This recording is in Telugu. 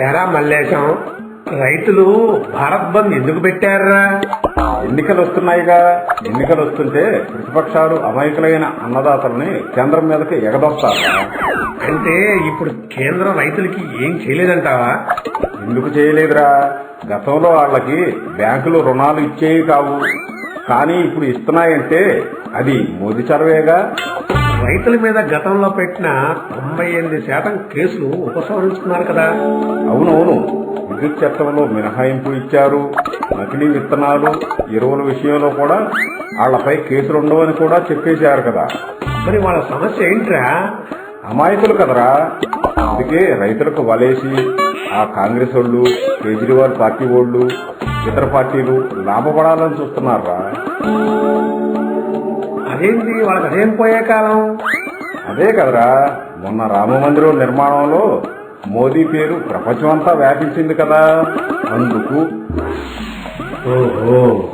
ఏరా మల్లేశం రైతులు భారత్ బంద్ ఎందుకు పెట్టారా ఎన్నికలు వస్తున్నాయిగా. ఎన్నికలు వస్తుంటే ప్రతిపక్షాలు అమాయకులైన అన్నదాతల్ని కేంద్రం మీదకి ఎగదొస్తారా. అంటే ఇప్పుడు కేంద్రం రైతులకి ఏం చేయలేదంటావా? ఎందుకు చేయలేదురా? గతంలో వాళ్ళకి బ్యాంకులు రుణాలు ఇచ్చేవి కావు. కానీ ఇప్పుడు ఇస్తున్నాయంటే అది మోదీ చొరవేగా రైతుల మీద గతంలో పెట్టిన తొంభై ఎనిమిది శాతం కేసులు ఉపసంహరించుకున్నారు కదా. అవునవును. విద్యుత్ చట్టంలో మినహాయింపు ఇచ్చారు. నకిలీ విత్తనాలు ఎరువుల విషయంలో కూడా వాళ్ళపై కేసులు ఉండవని కూడా చెప్పేశారు కదా. మరి వాళ్ళ సమస్య ఏంట్రా? అమాయకులు కదరా. అందుకే రైతులకు వలేసి ఆ కాంగ్రెస్ వాళ్ళు కేజ్రీవాల్ పార్టీ వాళ్ళు ఇతర పార్టీలు లాభపడాలని చూస్తున్నారా? అదేంటి వాళ్ళకి అదేం పోయే కాలం? అదే కదరా. మొన్న రామ మందిరం నిర్మాణంలో మోదీ పేరు ప్రపంచమంతా వ్యాపించింది కదా. అందుకు ఓహో.